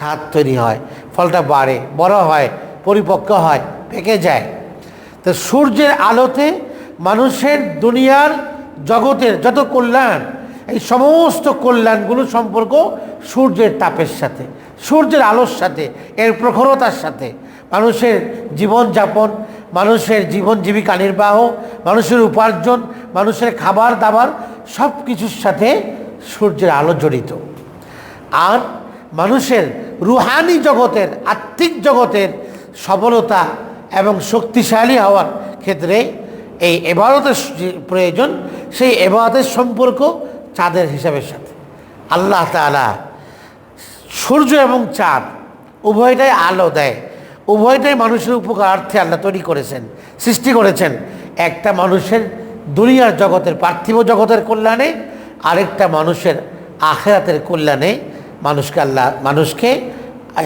ছাদ তৈরি হয়, ফলটা বাড়ে, বড় হয়, পরিপক্ক হয়, পেকে যায়। তো সূর্যের আলোতে মানুষের দুনিয়ার জগতের যত কল্যাণ, এই সমস্ত কল্যাণগুলো সম্পর্ক সূর্যের তাপের সাথে, সূর্যের আলোর সাথে, এর প্রখরতার সাথে। মানুষের জীবনযাপন, মানুষের জীবন জীবিকা নির্বাহ, মানুষের উপার্জন, মানুষের খাবার দাবার সব কিছুর সাথে সূর্যের আলো জড়িত। আর মানুষের রুহানি জগতের, আত্মিক জগতের সফলতা এবং শক্তিশালী হওয়ার ক্ষেত্রে এই এবারতের প্রয়োজন, সেই এবারতের সম্পর্ক চাঁদের হিসাবের সাথে। আল্লাহ তালা সূর্য এবং চাঁদ উভয়টাই আলো দেয়। উভয়টাই মানুষের উপকারার্থে আল্লাহ তৈরি করেছেন, সৃষ্টি করেছেন। একটা মানুষের দুনিয়ার জগতের পার্থিব জগতের কল্যাণে, আরেকটা মানুষের আখেরাতের কল্যাণে মানুষকে আল্লাহ, মানুষকে,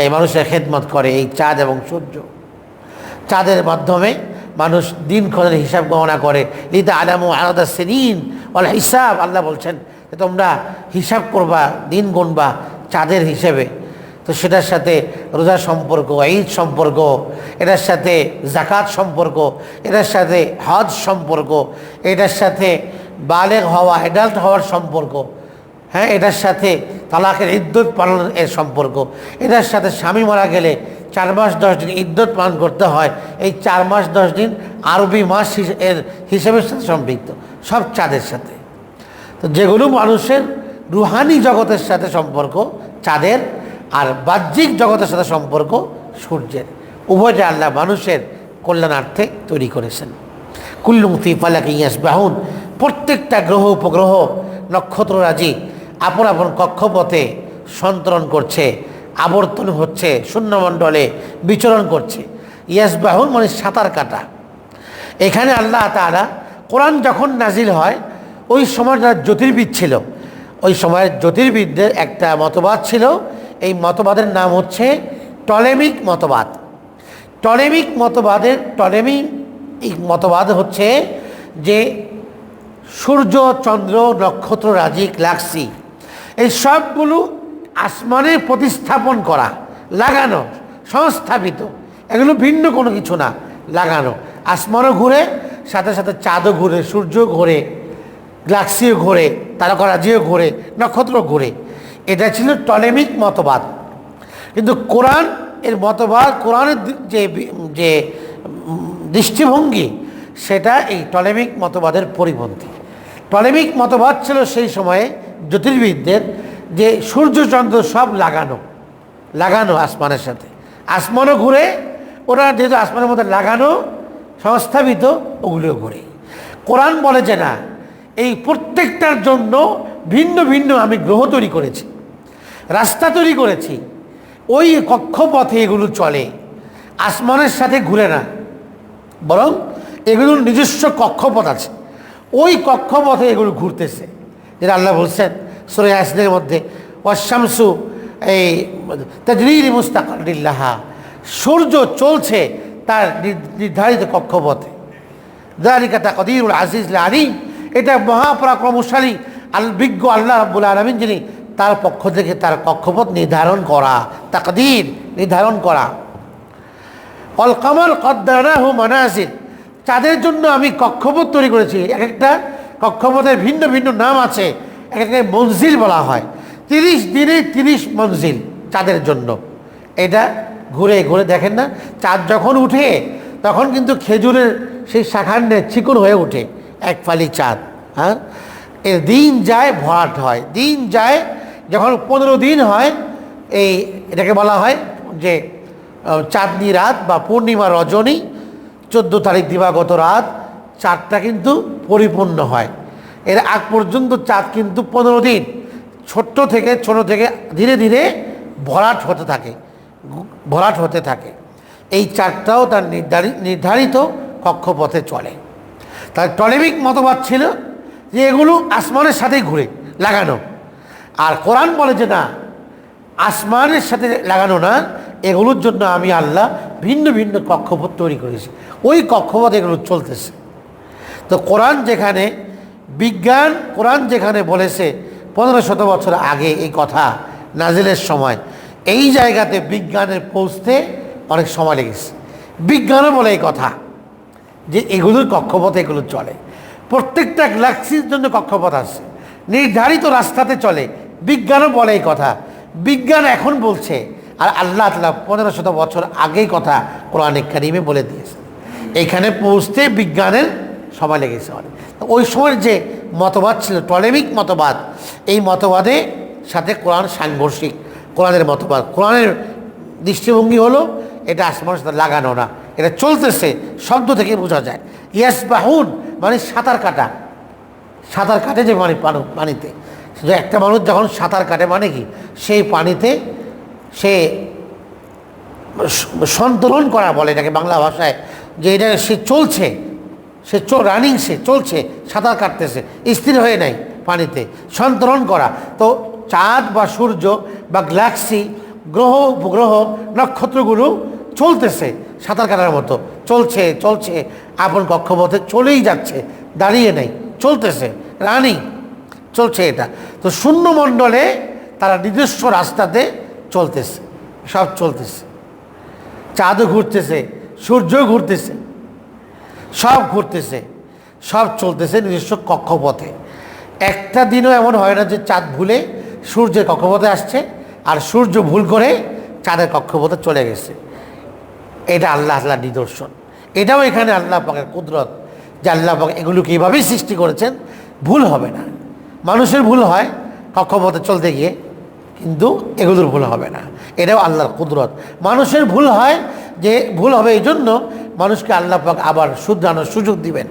এই মানুষের খেদমত করে এই চাঁদ এবং সূর্য। চাঁদের মাধ্যমে মানুষ দিন ক্ষণের হিসাব গণনা করে। লিদা আলামু আলাদা সেদিন বলে হিসাব। আল্লাহ বলছেন যে তোমরা হিসাব করবা, দিন গুনবা চাঁদের হিসেবে। তো সেটার সাথে রোজার সম্পর্ক, ঈদ সম্পর্ক, এটার সাথে জাকাত সম্পর্ক, এটার সাথে হজ সম্পর্ক, এটার সাথে বালেগ হওয়া, অ্যাডাল্ট হওয়ার সম্পর্ক। হ্যাঁ এটার সাথে তালাকের ইদ্যুৎ পালনের এর সম্পর্ক। এটার সাথে স্বামী মারা গেলে চার মাস, দশ দিন ইদ্যুৎ পালন করতে হয়। এই চার মাস, দশ দিন আরবি মাস এর হিসেবের সাথে সম্পৃক্ত, সব চাঁদের সাথে। তো যেগুলো মানুষের রুহানি জগতের সাথে সম্পর্ক, চাঁদের, আর বাহ্যিক জগতের সাথে সম্পর্ক, সূর্যের। উভয়টা আল্লাহ মানুষের কল্যাণার্থে তৈরি করেছেন। কুল্লুমতি ফালাকি ইয়াসবাহুন, প্রত্যেকটা গ্রহ, উপগ্রহ, নক্ষত্ররাজি আপন আপন কক্ষপথে সন্তরণ করছে, আবর্তন হচ্ছে, শূন্যমণ্ডলে বিচরণ করছে। ইয়াসবাহুন মানে সাঁতার কাটা। এখানে আল্লাহ তাআলা কোরআন যখন নাজিল হয়, ওই সময় যারা জ্যোতির্বিদ ছিল, ওই সময়ের জ্যোতির্বিদদের একটা মতবাদ ছিল। এই মতবাদের নাম হচ্ছে টলেমিক মতবাদ। টলেমিক মতবাদের, টলেমিক মতবাদ হচ্ছে যে সূর্য, চন্দ্র, নক্ষত্র, রাজি, গ্যালাক্সি এই সবগুলো আসমানে প্রতিস্থাপন করা, লাগানো, সংস্থাপিত। এগুলো ভিন্ন কোনো কিছু না, লাগানো। আসমানও ঘুরে, সাথে সাথে চাঁদও ঘুরে সূর্য ঘোরে, গ্যালাক্সিও ঘোরে, তারকারাজিও ঘোরে নক্ষত্র ঘোরে। এটা ছিল টলেমিক মতবাদ। কিন্তু কোরআন এর মতবাদ, কোরআনের যে যে দৃষ্টিভঙ্গি, সেটা এই টলেমিক মতবাদের পরিপন্থী। টলেমিক মতবাদ ছিল সেই সময়ে জ্যোতির্বিদদের যে সূর্যচন্দ্র সব লাগানো লাগানো আসমানের সাথে। আসমানও ঘুরে, ওরা যেহেতু আসমানের মধ্যে লাগানো, সংস্থাপিত, ওগুলিও ঘুরে। কোরআন বলে যে না, এই প্রত্যেকটার জন্য ভিন্ন ভিন্ন আমি গ্রহ তৈরি করেছি, রাস্তা তৈরি করেছি, ওই কক্ষপথে এগুলো চলে, আসমানের সাথে ঘুরে না। বরং এগুলোর নিজস্ব কক্ষপথ আছে, ওই কক্ষপথে এগুলো ঘুরতেছে। যেটা আল্লাহ বলছেন, সুরে মধ্যে অশামসু এই তাজরির মুস্তাকিল্লাহা সূর্য চলছে তার নির্ধারিত কক্ষপথে। দারিকা তা কদিরুল আজিজ আলিম এটা মহাপরাক্রমশালী আল, বিজ্ঞ আল্লাহ রাব্বুল আলমিন যিনি তার পক্ষ থেকে তার কক্ষপথ নির্ধারণ করা, তাকদির নির্ধারণ করা। অল কামাল কদ্দানাহু মানাজির চাঁদের জন্য আমি কক্ষপথ তৈরি করেছি, এক একটা কক্ষপথের ভিন্ন ভিন্ন নাম আছে একটা মঞ্জিল বলা হয়। তিরিশ দিনে তিরিশ মঞ্জিল চাঁদের জন্য। এটা ঘুরে ঘুরে দেখেন না, চাঁদ যখন উঠে, তখন কিন্তু খেজুরের সেই শাখান্ডে চিকন হয়ে ওঠে, এক ফালি চাঁদ হ্যাঁ? এর দিন যায় ভরাট হয়। দিন যায় যখন পনেরো দিন হয়, এই এটাকে বলা হয় যে চাঁদনি রাত বা পূর্ণিমা রজনী, চোদ্দ তারিখ দিবাগত রাত চাঁদটা কিন্তু পরিপূর্ণ হয়। এর আগ পর্যন্ত চাঁদ কিন্তু পনেরো দিন। ছোট্ট থেকে ছোট থেকে ধীরে ধীরে ভরাট হতে থাকে, ভরাট হতে থাকে। এই চাঁদটাও তার নির্ধারিত নির্ধারিত কক্ষপথে চলে। তার টলেমিক মতবাদ ছিল যে এগুলো আসমানের সাথেই ঘুরে লাগানো। আর কোরআন বলে যে না, আসমানের সাথে লাগানো না, এগুলোর জন্য আমি আল্লাহ ভিন্ন ভিন্ন কক্ষপথ তৈরি করেছি। ওই কক্ষপথ এগুলো চলতেছে। তো কোরআন যেখানে, বিজ্ঞান কোরআন যেখানে বলেছে পনেরো শত বছর আগে এই কথা নাজিলের সময়, এই জায়গাতে বিজ্ঞানের পৌঁছতে অনেক সময় লেগেছে। বিজ্ঞানও বলে এই কথা যে এগুলোর কক্ষপথ, এগুলো চলে। প্রত্যেকটা গ্যালাক্সির জন্য কক্ষপথ আছে। নির্ধারিত রাস্তাতে চলে। বিজ্ঞানও বলে এই কথা। বিজ্ঞান এখন বলছে, আর আল্লাহ তালা পনেরো শত বছর আগেই কথা কোরআনে কারিমে বলে দিয়েছে। এখানে পৌঁছতে বিজ্ঞানের সময় লেগেছে অনেক ওই সময়ের যে মতবাদ ছিল, টলেমিক মতবাদ, এই মতবাদে সাথে কোরআন সাংঘর্ষিক, কোরআনের মতবাদ। কোরআনের দৃষ্টিভঙ্গি হলো, এটা আসমানের সাথে লাগানো না। এটা চলতেছে, শব্দ থেকে বোঝা যায়। ইয়াস বাহুন মানে সাঁতার কাটা। সাঁতার কাটে যে মানে পানো- পানিতে। শুধু একটা মানুষ যখন সাঁতার কাটে মানে কি? সেই পানিতে সে স- সন্তরণ করা বলে এটাকে বাংলা ভাষায়, যে এটা সে চলছে। সে চো রানিং সে, চলছে, সাঁতার কাটতেছে, স্থির হয়ে নাই পানিতে, সন্তরণ করা। তো চাঁদ বা সূর্য বা গ্যালাক্সি গ্রহ, উপগ্রহ, নক্ষত্রগুলো চলতেছে সাঁতার কাটার মতো। চলছে চলছে, আপন কক্ষপথে চলেই যাচ্ছে, দাঁড়িয়ে নেই, চলতেছে রানিং চলছে এটা। তো শূন্যমণ্ডলে তারা নিজস্ব রাস্তাতে চলতেছে, সব চলতেছে। চাঁদও ঘুরতেছে সূর্য ঘুরতেছে। সব ঘুরতেছে, সব চলতেছে নিজস্ব কক্ষপথে। একটা দিনও এমন হয় না যে চাঁদ ভুলে সূর্যের কক্ষপথে আসছে আর সূর্য ভুল করে চাঁদের কক্ষপথে চলে গেছে। এটা আল্লাহ আল্লাহ নিদর্শন। এটাও এখানে আল্লাহ পাকের কুদরত যে আল্লাহ পাক এগুলোকে এইভাবেই সৃষ্টি করেছেন, ভুল হবে না। মানুষের ভুল হয় কক্ষপথে চলতে গিয়ে, কিন্তু এগুলোর ভুল হবে না। এটাও আল্লাহর কুদরত। মানুষের ভুল হয় যে ভুল হবে এই জন্য মানুষকে আল্লাহ পাক আবার শুধরানোর সুযোগ দিবেন।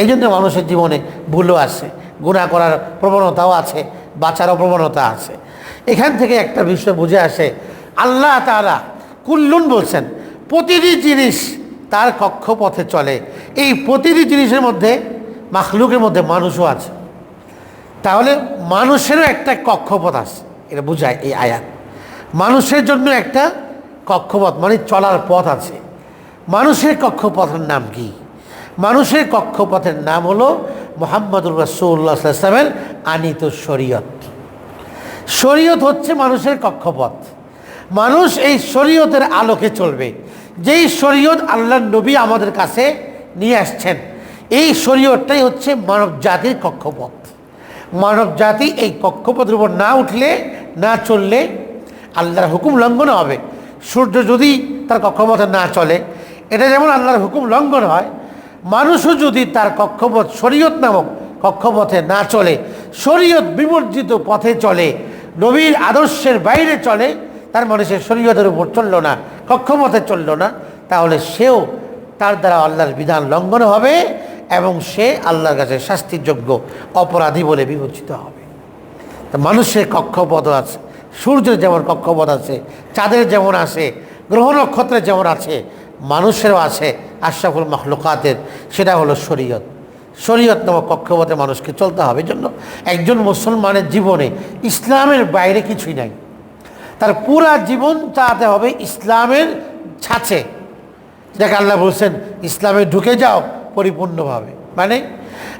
এই জন্য মানুষের জীবনে ভুলও আছে গুণা করার প্রবণতাও আছে, বাঁচারও প্রবণতা আছে। এখান থেকে একটা বিষয় বুঝে আসে, আল্লাহ তারা কুল্লুন বলছেন, প্রতিটি জিনিস তার কক্ষপথে চলে। এই প্রতিটি জিনিসের মধ্যে, মাখলুকের মধ্যে মানুষও আছে। তাহলে মানুষেরও একটা কক্ষপথ আছে, এটা বোঝায় এই আয়াত। মানুষের জন্য একটা কক্ষপথ মানে চলার পথ আছে। মানুষের কক্ষপথের নাম কি? মানুষের কক্ষপথের নাম হলো মোহাম্মদুর রাসুল্লাহ সাল্লামের আনিত শরীয়ত। শরীয়ত হচ্ছে মানুষের কক্ষপথ। মানুষ এই শরীয়তের আলোকে চলবে। যেই শরীয়ত আল্লাহ নবী আমাদের কাছে নিয়ে আসছেন, এই শরীয়তটাই হচ্ছে মানব জাতির কক্ষপথ। মানব জাতি এই কক্ষপথের উপর না উঠলে, না চললে আল্লাহর হুকুম লঙ্ঘন হবে। সূর্য যদি তার কক্ষপথে না চলে এটা যেমন আল্লাহর হুকুম লঙ্ঘন হয়, মানুষও যদি তার কক্ষপথ শরীয়ত নামক কক্ষপথে না চলে, শরীয়ত বিবর্জিত পথে চলে, নবীর আদর্শের বাইরে চলে, তার মানুষের শরীয়তের উপর চলল না, কক্ষপথে চলল না, তাহলে সেও তার দ্বারা আল্লাহর বিধান লঙ্ঘন হবে এবং সে আল্লাহর কাছে শাস্তির যোগ্য অপরাধী বলে বিবেচিত হবে। মানুষের কক্ষপথ আছে, সূর্যের যেমন কক্ষপথ আছে, চাঁদের যেমন আছে, গ্রহ নক্ষত্রের যেমন আছে মানুষেরও আছে আশরাফুল মখলুকাতের, সেটা হলো শরীয়ত। শরীয়ত নামক কক্ষপথে মানুষকে চলতে হবে। জন্য একজন মুসলমানের জীবনে ইসলামের বাইরে কিছুই নাই। তার পুরা জীবন চালাতে হবে ইসলামের ছাঁচে যাকে আল্লাহ বলছেন, ইসলামে ঢুকে যাও পরিপূর্ণভাবে। মানে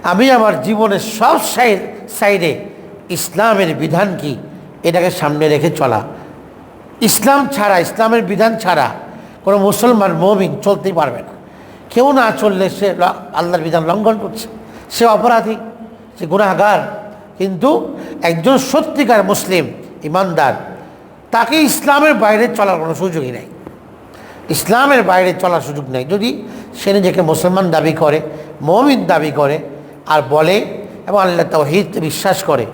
আমি আমার জীবনের সব সাইড সাইডে ইসলামের বিধান কি, এটাকে সামনে রেখে চলা। ইসলাম ছাড়া, ইসলামের বিধান ছাড়া কোনো মুসলমান মমিন চলতেই পারবে না। কেউ না চললে সে আল্লাহর বিধান লঙ্ঘন করছে। সে অপরাধী, সে গুণাগার কিন্তু একজন সত্যিকার মুসলিম, ইমানদার, তাকে ইসলামের বাইরে চলার কোনো সুযোগই নেই। ইসলামের বাইরে চলার সুযোগ নেই। যদি সে নিজেকে মুসলমান দাবি করে, মমিন দাবি করে, আর বলে এবং আল্লাহ তাওহীদ বিশ্বাস করে,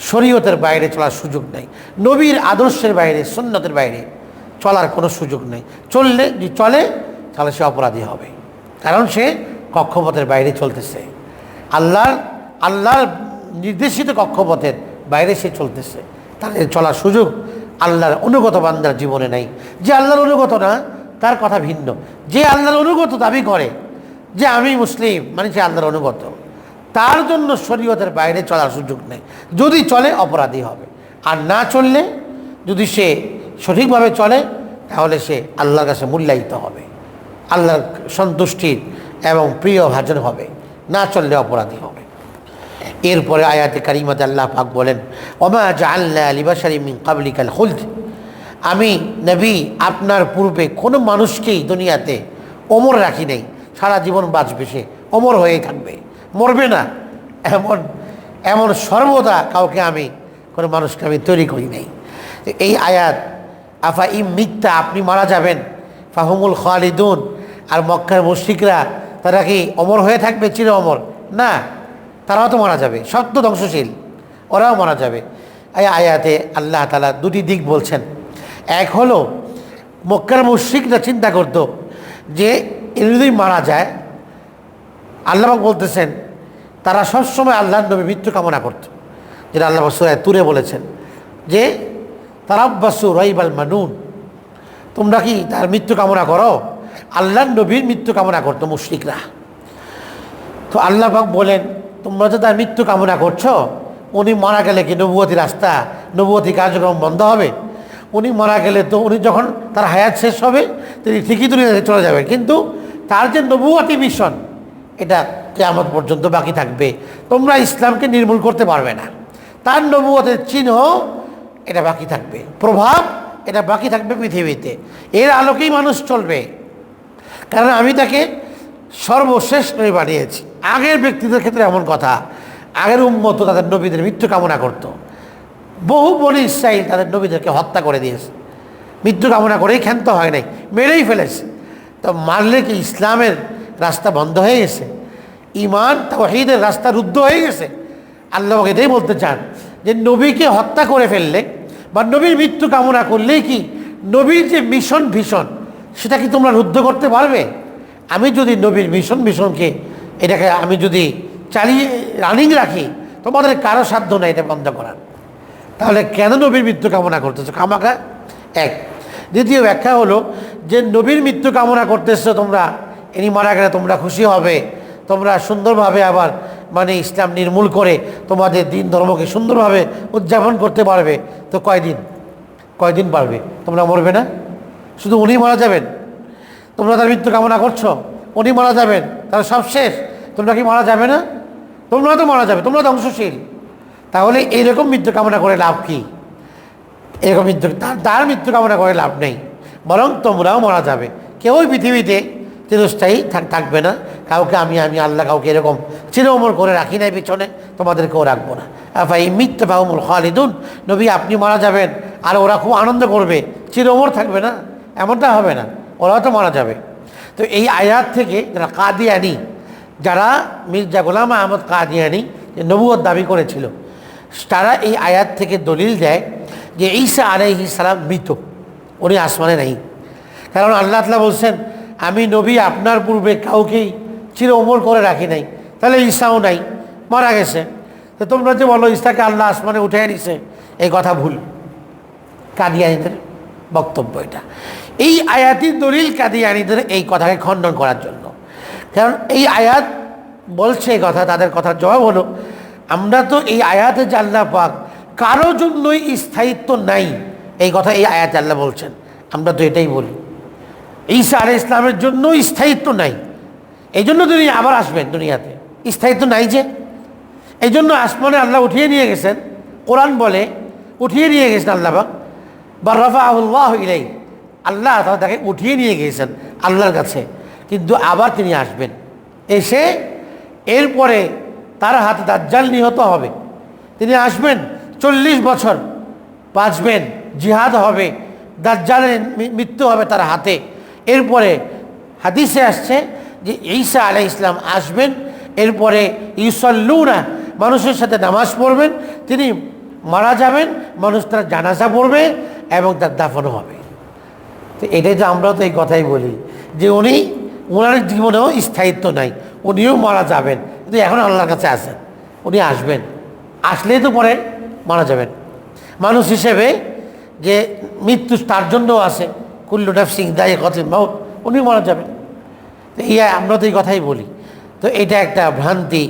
শরীয়তের বাইরে চলার সুযোগ নেই। নবীর আদর্শের বাইরে, সুন্নতের বাইরে চলার কোনো সুযোগ নেই। চললে, যদি চলে, তাহলে সে অপরাধী হবে। কারণ সে কক্ষপথের বাইরে চলতেছে। আল্লাহর আল্লাহর নির্দেশিত কক্ষপথের বাইরে সে চলতেছে। তাহলে চলার সুযোগ আল্লাহর অনুগত বান্দার জীবনে নেই। যে আল্লাহর অনুগত না, তার কথা ভিন্ন। যে আল্লাহর অনুগত দাবি করে যে আমি মুসলিম মানে সে আল্লাহর অনুগত। তার জন্য শরীয়তের বাইরে চলার সুযোগ নেই। যদি চলে, অপরাধী হবে। আর না চললে, যদি সে সঠিকভাবে চলে, তাহলে সে আল্লাহর কাছে মূল্যায়িত হবে। আল্লাহর সন্তুষ্টির এবং প্রিয় ভাজন হবে, না চললে অপরাধী হবে। এরপরে আয়াতে কারিমাতে আল্লাহ পাক বলেন, ওমা জাআল্লা লিবাশারি মিন কাবলিকাল খুলদ। আমি, নবী, আপনার পূর্বে কোনো মানুষকেই দুনিয়াতে অমর রাখি নেই। সারা জীবন বাঁচবে সে অমর হয়েই থাকবে। মরবে না। এমন এমন সর্বদা কাউকে আমি, কোনো মানুষকে আমি তৈরি করি নাই। এই আয়াত আফা ইম মিথ্যা আপনি মারা যাবেন। ফাহমুল খালিদুন। আর মক্কার মুশরিকরা, তারা কি অমর হয়ে থাকবে, চির অমর? না, তারাও তো মারা যাবে সত্য ধ্বংসশীল। ওরাও মারা যাবে। এই আয়াতে আল্লাহ তালা দুটি দিক বলছেন। এক হলো, মক্কার মুশরিকরা চিন্তা করত যে এ যদি মারা যায়, আল্লাহ বলতেছেন, তারা সবসময় আল্লাহর নবী মৃত্যু কামনা করত। যেটা আল্লাহ সুরায় তুরে বলেছেন যে তারাব্বাসু রাইবাল মানুন। তোমরা কি তার মৃত্যু কামনা করো? আল্লাহর নবীর মৃত্যু কামনা করতো মুশরিকরা। তো আল্লাহ পাক বলেন, তোমরা তো তার মৃত্যু কামনা করছ, উনি মারা গেলে কি নবুয়তী রাস্তা, নবুয়তী কার্যক্রম বন্ধ হবে? উনি মারা গেলে তো উনি যখন তার হায়াত শেষ হবে, তিনি ঠিকই দুনিয়াতে চলে যাবেন। কিন্তু তার যে নবুয়তী মিশন, এটা কেয়ামত পর্যন্ত বাকি থাকবে। তোমরা ইসলামকে নির্মূল করতে পারবে না। তার নবুয়তের চিহ্ন এটা বাকি থাকবে। প্রভাব এটা বাকি থাকবে পৃথিবীতে। এর আলোকেই মানুষ চলবে। কারণ আমি তাকে সর্বশেষ নবী বানিয়েছি। আগের ব্যক্তিদের ক্ষেত্রে এমন কথা। আগের উন্মত তাদের নবীদের মৃত্যু কামনা করত। বহু বনি ইসরাইল তাদের নবীদেরকে হত্যা করে দিয়েছে। মৃত্যু কামনা করেই ক্ষান্ত হয় নাই, মেরেই ফেলেছে। তো মারলে কি ইসলামের রাস্তা বন্ধ হয়ে গেছে? ইমান তাহিদের রাস্তা রুদ্ধ হয়ে গেছে? আল্লাহ এটাই বলতে চান যে নবীকে হত্যা করে ফেললে বা নবীর মৃত্যু কামনা করলেই কি নবীর যে মিশন ভীষণ, সেটা কি তোমরা রুদ্ধ করতে পারবে? আমি যদি নবীর মিশন ভীষণকে এটাকে আমি যদি চালিয়ে রানিং রাখি, তোমাদের কারও সাধ্য নাই এটা বন্ধ করার। তাহলে কেন নবীর মৃত্যু কামনা করতেছো? খামাখা এক। দ্বিতীয় ব্যাখ্যা হলো যে নবীর মৃত্যু কামনা করতেছো তোমরা, ইনি মারা গেলে তোমরা খুশি হবে, তোমরা সুন্দরভাবে আবার মানে ইসলাম নির্মূল করে তোমাদের দিন ধর্মকে সুন্দরভাবে উদযাপন করতে পারবে। তো কয়দিন? কয়দিন পারবে? তোমরা মরবে না? শুধু উনি মারা যাবেন? তোমরা তার মৃত্যু কামনা করছ? উনি মারা যাবেন? তাহলে সব শেষ? তোমরা কি মারা যাবে না? তোমরা তো মারা যাবে, তোমরা ধ্বংসশীল। তাহলে এইরকম মৃত্যু কামনা করে লাভ কি? এরকম মৃত্যু, তার তার মৃত্যু কামনা করে লাভ নেই। বরং তোমরাও মারা যাবে। কেউই পৃথিবীতে চিরস্থায়ী থাকবে না। কাউকে আমি আমি আল্লাহ কাউকে এরকম চিরমর করে রাখি নাই পিছনে, তোমাদেরকেও রাখব না। আফাই মিথ্যা বাহুমুল খালিদুন। নবী, আপনি মারা যাবেন আর ওরা খুব আনন্দ করবে। চিরমর থাকবে না, এমনটা হবে না। ওরাও তো মারা যাবে। তো এই আয়াত থেকে যারা কাদিয়ানি, যারা মির্জা গোলাম আহমদ কাদিয়ানি যে নবুয়ত দাবি করেছিল, তারা এই আয়াত থেকে দলিল দেয় যে ঈসা আলাইহি সালাম মৃত। উনি আসমানে নেই। কারণ আল্লাহ তালা বলছেন আমি নবী আপনার পূর্বে কাউকেই চির ওমর করে রাখি নাই। তাহলে ঈসাও নাই, মারা গেছে। তো তোমরা যে বলো, ঈসাকে আল্লাহ আসমানে উঠে নিছে এই কথা ভুল। কাদিয়ানিদের বক্তব্য এটা। এই আয়াতির দলিল কাদিয়ানিদের এই কথাকে খণ্ডন করার জন্য। কারণ এই আয়াত বলছে এই কথা, তাদের কথার জবাব হলো, আমরা তো এই আয়াতে আল্লাহ পাক, কারও জন্যই স্থায়িত্ব নাই। এই কথা এই আয়াতে আল্লাহ বলছেন। আমরা তো এটাই বলি। ঈসা আলাই ইসলামের জন্য স্থায়িত্ব নাই। এই জন্য তিনি আবার আসবেন দুনিয়াতে। স্থায়িত্ব নাই যে। এই জন্য আসমানে আল্লাহ উঠিয়ে নিয়ে গেছেন। কোরআন বলে, উঠিয়ে নিয়ে গেছেন আল্লাহ পাক। বা রফা আল্লাহ ইলাই আল্লাহ তাকে উঠিয়ে নিয়ে গিয়েছেন আল্লাহর কাছে। কিন্তু আবার তিনি আসবেন। এসে এরপরে তার হাতে দাজ্জাল নিহত হবে। তিনি আসবেন, চল্লিশ বছর বাঁচবেন, জিহাদ হবে, দাজ্জালের মৃত্যু হবে তার হাতে। এরপরে হাদিসে আসছে যে ঈসা আলাই ইসলাম আসবেন, এরপরে ইউসল্লুনা, মানুষের সাথে নামাজ পড়বেন, তিনি মারা যাবেন, মানুষ তার জানাজা পড়বে এবং তার দাফনও হবে। তো এটাই তো আমরা তো এই কথাই বলি যে উনি ওনার জীবনেও স্থায়িত্ব নাই, উনিও মারা যাবেন, কিন্তু এখন আল্লাহর কাছে আসেন, উনি আসবেন, আসলেই তো পরে মারা যাবেন। মানুষ হিসেবে যে মৃত্যু তার জন্যও আছে কুল্লু সিং দায় কথা মাউত উনি মারা যাবেন। তো এই আমরা তো এই কথাই বলি। তো এটা একটা ভ্রান্তি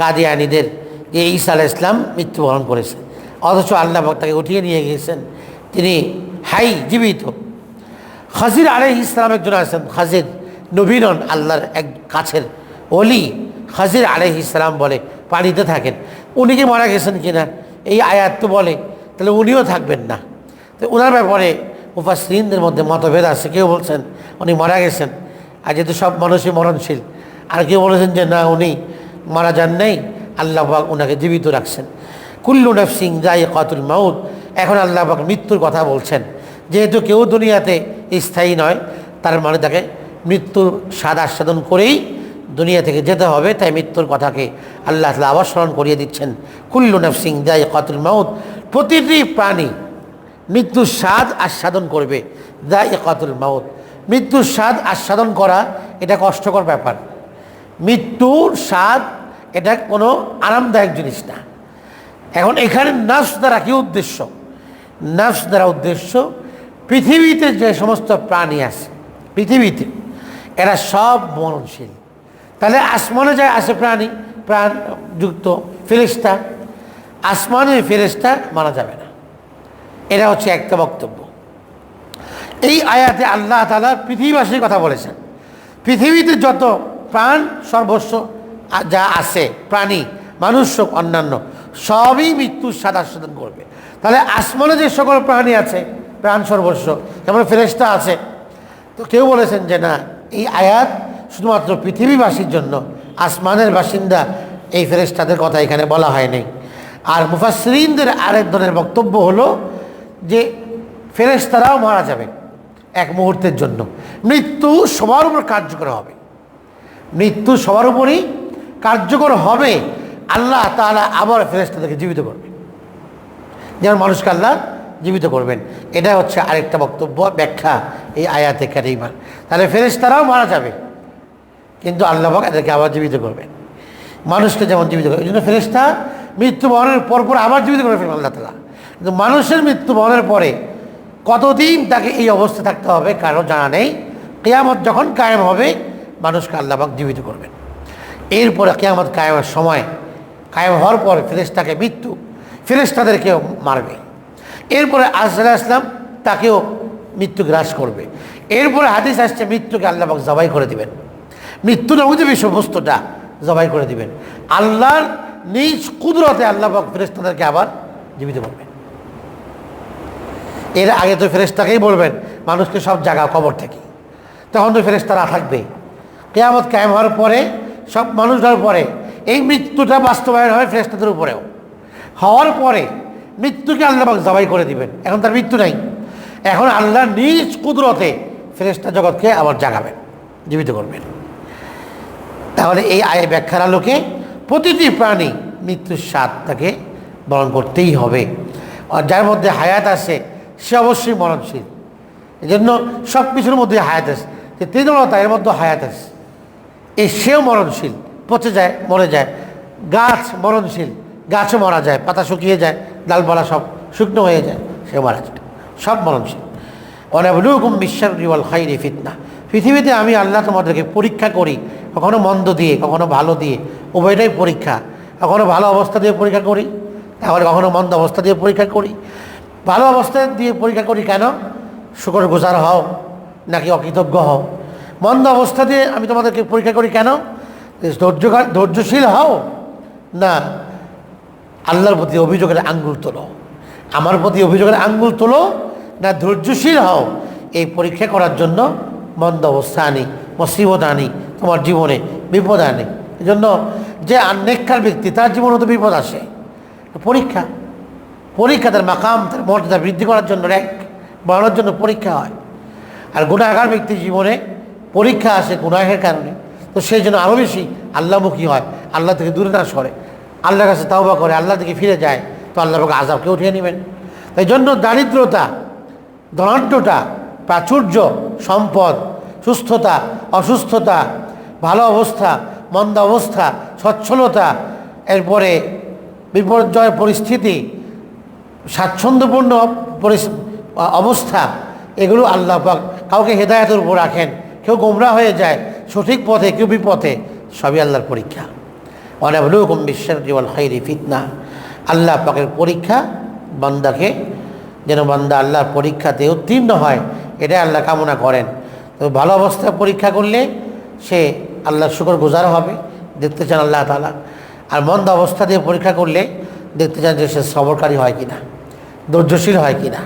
কাদিয়ানিদের যে ঈসা আলাহ ইসলাম মৃত্যুবরণ করেছে। অথচ আল্লাহ তাকে উঠিয়ে নিয়ে গিয়েছেন। তিনি হাই জীবিত। খাজির আলহ ইসলাম একজন আছেন, খাজির নবীনন আল্লাহর এক কাছের অলি খাজির আলহ ইসলাম বলে, পানিতে থাকেন। উনি কি মারা গেছেন কিনা? এই আয়াত তো বলে, তাহলে উনিও থাকবেন না। তো ওনার ব্যাপারে উপাসীনদের মধ্যে মতভেদ আছে। কেউ বলছেন উনি মারা গেছেন। আর যেহেতু সব মানুষই মরণশীল, আর কেউ বলেছেন যে না, উনি মারা যান নেই, আল্লাহ পাক ওনাকে জীবিত রাখছেন। কুল্লু নফসিং যাই কাতুল মাউদ এখন আল্লাহ পাক মৃত্যুর কথা বলছেন। যেহেতু কেউ দুনিয়াতে স্থায়ী নয়, তার মানে তাকে মৃত্যুর স্বাদ আস্বাদন করেই দুনিয়া থেকে যেতে হবে, তাই মৃত্যুর কথাকে আল্লাহ তালা আবার স্মরণ করিয়ে দিচ্ছেন। কুল্লু নফসিং যাই কাতুল মাউদ প্রতিটি প্রাণী মৃত্যুর স্বাদ আস্বাদন করবে। দা কাতুল মাউত। মৃত্যুর স্বাদ আস্বাদন করা, এটা কষ্টকর ব্যাপার। মৃত্যুর স্বাদ, এটা কোনো আরামদায়ক জিনিস না। এখন এখানে নাফস দ্বারা কী উদ্দেশ্য? নাফস দ্বারা উদ্দেশ্য, পৃথিবীতে যে সমস্ত প্রাণী আছে, পৃথিবীতে, এরা সব মরণশীল। তাহলে আসমানে যায় আসে প্রাণী, প্রাণ প্রাণযুক্ত ফেরেস্তা আসমানের ফেরেস্তা মারা যাবে না। এটা হচ্ছে একটা বক্তব্য। এই আয়াতে আল্লাহ তালা পৃথিবীবাসীর কথা বলেছেন। পৃথিবীতে যত প্রাণ সর্বস্ব যা আছে, প্রাণী, মানুষ অন্যান্য, সবই মৃত্যুর স্বাদ আস্বাদন করবে। তাহলে আসমানে যে সকল প্রাণী আছে, প্রাণ সর্বস্ব, যেমন ফেরেস্তা আছে, তো কেউ বলেছেন যে না, এই আয়াত শুধুমাত্র পৃথিবীবাসীর জন্য, আসমানের বাসিন্দা এই ফেরেস্তাদের কথা এখানে বলা হয়নি। আর মুফাসরিনদের আরেক ধরনের বক্তব্য হলো যে ফেরেস্তারাও মারা যাবে এক মুহূর্তের জন্য। মৃত্যু সবার উপর কার্যকর হবে। মৃত্যু সবার উপরই কার্যকর হবে। আল্লাহ তাআলা আবার ফেরেস্তাদেরকে জীবিত করবে। যেমন মানুষকে আল্লাহ জীবিত করবেন। এটা হচ্ছে আরেকটা বক্তব্য, ব্যাখ্যা এই আয়াতে কারিমার তাহলে ফেরেশতারাও মারা যাবে, কিন্তু আল্লাহ এদেরকে আবার জীবিত করবেন। মানুষকে যেমন জীবিত করবে এই জন্য ফেরেস্তা মৃত্যুবরণের পর পর আবার জীবিত করে আল্লাহ তালা কিন্তু মানুষের মৃত্যু মৃত্যুবরণের পরে কতদিন তাকে এই অবস্থা থাকতে হবে কারও জানা নেই। কেয়ামত যখন কায়েম হবে, মানুষকে আল্লাহ পাক জীবিত করবেন। এরপরে কেয়ামত কায়েমের সময়, কায়েম হওয়ার পর ফেরেস্তাকে মৃত্যু ফেরেস্তাদেরকেও মারবে। এরপরে আজরা ইসলাম তাকেও মৃত্যু গ্রাস করবে। এরপরে হাদিস আসছে, মৃত্যুকে আল্লাহ পাক জবাই করে দিবেন। মৃত্যু নামক যে বিষয়বস্তুটা জবাই করে দিবেন। আল্লাহর নিজ কুদরতে আল্লাহ পাক ফেরেস্তাদেরকে আবার জীবিত করবেন। এর আগে তো ফেরেস্তাকেই বলবেন, মানুষকে সব জায়গা কবর থেকে। তখন তো ফেরেস্তারা থাকবে। কেয়ামত কায়েম হওয়ার পরে, সব মানুষ হওয়ার পরে, এই মৃত্যুটা বাস্তবায়ন হয় ফেরেস্তাদের উপরেও। হওয়ার পরে মৃত্যুকে আল্লাহ জবাই করে দিবেন। এখন তার মৃত্যু নাই। এখন আল্লাহ নিজ কুদরতে ফেরেস্তা জগৎকে আবার জাগাবেন, জীবিত করবেন। তাহলে এই আয় ব্যাখ্যার আলোকে প্রতিটি প্রাণী মৃত্যুর স্বাদ তাকে বরণ করতেই হবে। আর যার মধ্যে হায়াত আছে সে অবশ্যই মরণশীল। এই জন্য সব কিছুর মধ্যে হায়াত আছে। যে তৃণলতা এর মধ্যে হায়াত আছে। এই সেও মরণশীল, পচে যায়, মরে যায়। গাছ মরণশীল, গাছও মারা যায়, পাতা শুকিয়ে যায়, ডালপালা সব শুকনো হয়ে যায় সে মারা যায়। সব মরণশীল। অনাবলুকুম বিশ্বাস রিওয়াল খাইরি ফিতনা। পৃথিবীতে আমি আল্লাহ তোমাদেরকে পরীক্ষা করি, কখনো মন্দ দিয়ে, কখনো ভালো দিয়ে, উভয়টাই পরীক্ষা। কখনো ভালো অবস্থা দিয়ে পরীক্ষা করি তাহলে কখনো মন্দ অবস্থা দিয়ে পরীক্ষা করি। ভালো অবস্থা দিয়ে পরীক্ষা করি কেন? শুকর গোজার হও, নাকি অকৃতজ্ঞ হও? মন্দ অবস্থা দিয়ে আমি তোমাদেরকে পরীক্ষা করি কেন? ধৈর্য ধৈর্যশীল হও, না, আল্লাহর প্রতি অভিযোগের আঙ্গুল তোলো। আমার প্রতি অভিযোগের আঙ্গুল তোলো, না ধৈর্যশীল হও। এই পরীক্ষা করার জন্য মন্দ অবস্থা আনি, মুসিবত আনি, তোমার জীবনে বিপদ আনি। এই জন্য যে আন্নেক্ষার ব্যক্তি, তার জীবনে তো বিপদ আসে। পরীক্ষা। পরীক্ষা তার মাকাম, তার মর্যাদা বৃদ্ধি করার জন্য র্যাঙ্ক বাড়ানোর জন্য পরীক্ষা হয়। আর গুণাগার ব্যক্তির জীবনে পরীক্ষা আসে গুণাহের কারণে। তো সেই জন্য আরও বেশি আল্লাহমুখী হয়, আল্লাহ থেকে দূরে না সরে। আল্লাহর কাছে তাওবা করে, আল্লাহ থেকে ফিরে যায়, তো আল্লাহ পাকে আজাবকে উঠিয়ে নেবেন। তাই জন্য দারিদ্রতা, ধনাঢ্যতা, প্রাচুর্য, সম্পদ, সুস্থতা, অসুস্থতা, ভালো অবস্থা, মন্দ অবস্থা, সচ্ছলতা, এরপরে বিপর্যয় পরিস্থিতি স্বাচ্ছন্দ্যপূর্ণ অবস্থা, এগুলো আল্লাহ পাক কাউকে হেদায়তের উপর রাখেন। কেউ গোমরা হয়ে যায়, সঠিক পথে কেউ বিপথে, সবই আল্লাহর পরীক্ষা। অনাবলুকুম বিশ্বের জীবন হাইরি ফিতনা। আল্লাহ পাকের পরীক্ষা বান্দাকে, যেন বান্দা আল্লাহর পরীক্ষাতে উত্তীর্ণ হয়, এটাই আল্লাহ কামনা করেন। তো ভালো অবস্থায় পরীক্ষা করলে সে আল্লাহর শুকর গুজার হবে, দেখতে চান আল্লাহ তালা আর মন্দ অবস্থা দিয়ে পরীক্ষা করলে দেখতে চান যে সে সবরকারী হয় কিনা। ধৈর্যশীল হয় কিনা?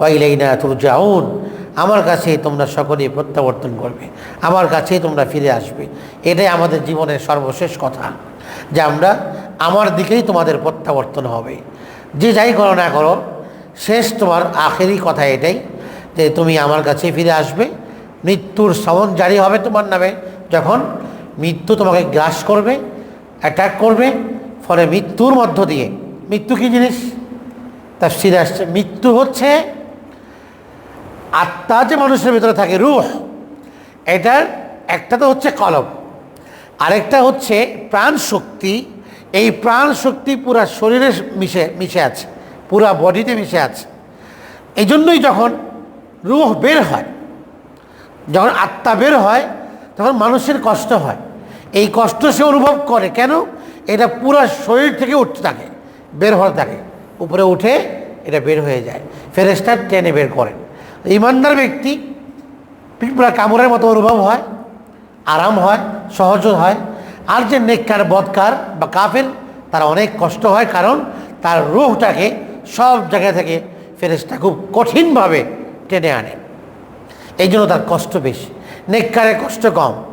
ওয়াইলাইনা তুরজাউন। আমার কাছে তোমরা সকলেই প্রত্যাবর্তন করবে। আমার কাছেই তোমরা ফিরে আসবে। এটাই আমাদের জীবনের সর্বশেষ কথা যে আমরা আমার দিকেই তোমাদের প্রত্যাবর্তন হবে। যে যাই করো না করো, শেষ তোমার আখেরি কথা এটাই যে তুমি আমার কাছে ফিরে আসবে। মৃত্যুর সমন জারি হবে তোমার নামে। যখন মৃত্যু তোমাকে গ্রাস করবে অ্যাটাক করবে, ফলে মৃত্যুর মধ্য দিয়ে, মৃত্যু কী জিনিস? তার ফিরে আসছে, মৃত্যু হচ্ছে আত্মা যে মানুষের ভিতরে থাকে, রুহ। এটার একটা তো হচ্ছে কলম আরেকটা হচ্ছে প্রাণ শক্তি। এই প্রাণ শক্তি পুরা শরীরে মিশে মিশে আছে, পুরা বডিতে মিশে আছে। এই জন্যই যখন রুহ বের হয়, যখন আত্মা বের হয়, তখন মানুষের কষ্ট হয়। এই কষ্ট সে অনুভব করে, কেন? এটা পুরা শরীর থেকে উঠতে থাকে, বের হওয়ার থাকে। উপরে উঠে এটা বের হয়ে যায়। ফেরেস্টার টেনে বের করেন। ইমানদার ব্যক্তি পিঁপড়া কামড়ের মতো অনুভব হয়, আরাম হয়, সহজ হয়। আর যে নেককার, বদকার বা কাফের, তার অনেক কষ্ট হয় কারণ তার রুহটাকে সব জায়গা থেকে ফেরেস্তা খুব কঠিনভাবে টেনে আনে। এই জন্য তার কষ্ট বেশি। নেককারে কষ্ট কম।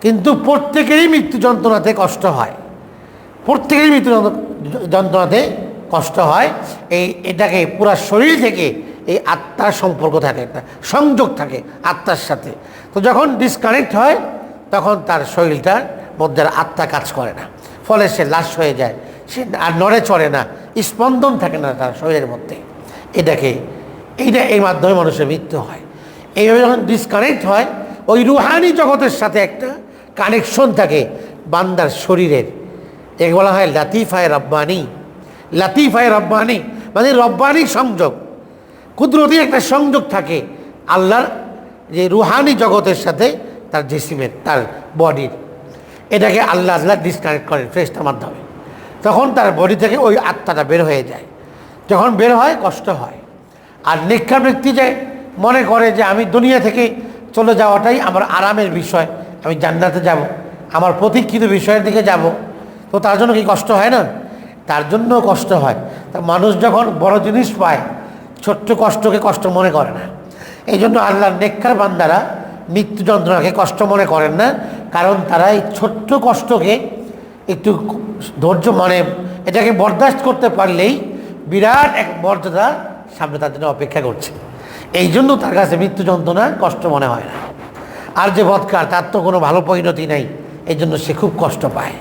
কিন্তু প্রত্যেকেরই মৃত্যু যন্ত্রণাতে কষ্ট হয়। প্রত্যেকেরই মৃত্যু যন্ত্র- যন্ত্রণাতে কষ্ট হয়, এই এটাকে পুরা শরীর থেকে এই আত্মার সম্পর্ক থাকে, একটা সংযোগ থাকে আত্মার সাথে। তো যখন ডিসকানেক্ট হয়, তখন তার শরীরটার মধ্যে আত্মা কাজ করে না। ফলে সে লাশ হয়ে যায়। সে আর নড়ে চড়ে না, স্পন্দন থাকে না তার শরীরের মধ্যে। এটাকে, এইটা এই মাধ্যমে মানুষের মৃত্যু হয়। এইভাবে যখন ডিসকানেক্ট হয়, ওই রুহানি জগতের সাথে একটা কানেকশন থাকে বান্দার শরীরের। একে বলা হয় লাতিফায় রব্বানি। লাতিফায় রব্বানি মানে রব্বানি সংযোগ। কুদরতি একটা সংযোগ থাকে আল্লাহর যে রুহানি জগতের সাথে তার জেসিমের, তার বডির। এটাকে আল্লাহ আল্লাহ ডিসকানেক্ট করেন ফ্রেশটার মাধ্যমে। তখন তার বডি থেকে ওই আত্মাটা বের হয়ে যায়। যখন বের হয়, কষ্ট হয়। আর নিক্ষার ব্যক্তি যে মনে করে যে আমি দুনিয়া থেকে চলে যাওয়াটাই আমার আরামের বিষয়, আমি জান্নাতে যাব, আমার প্রতীক্ষিত বিষয়ের দিকে যাব, তো তার জন্য কি কষ্ট হয় না? তার জন্য কষ্ট হয়। তা মানুষ যখন বড় জিনিস পায়, ছোট্ট কষ্টকে কষ্ট মনে করে না। এই জন্য আল্লাহর নেককার বান্দারা মৃত্যু যন্ত্রণাকে কষ্ট মনে করেন না, কারণ তারা এই ছোট্ট কষ্টকে একটু ধৈর্য মানে এটাকে বরদাস্ত করতে পারলেই বিরাট এক মর্যাদা সামনে তার জন্য অপেক্ষা করছে। এই জন্য তার কাছে মৃত্যু যন্ত্রণা কষ্ট মনে হয় না। আর যে বৎকার, তার তো কোনো ভালো পরিণতি নাই, এই জন্য সে খুব কষ্ট পায়।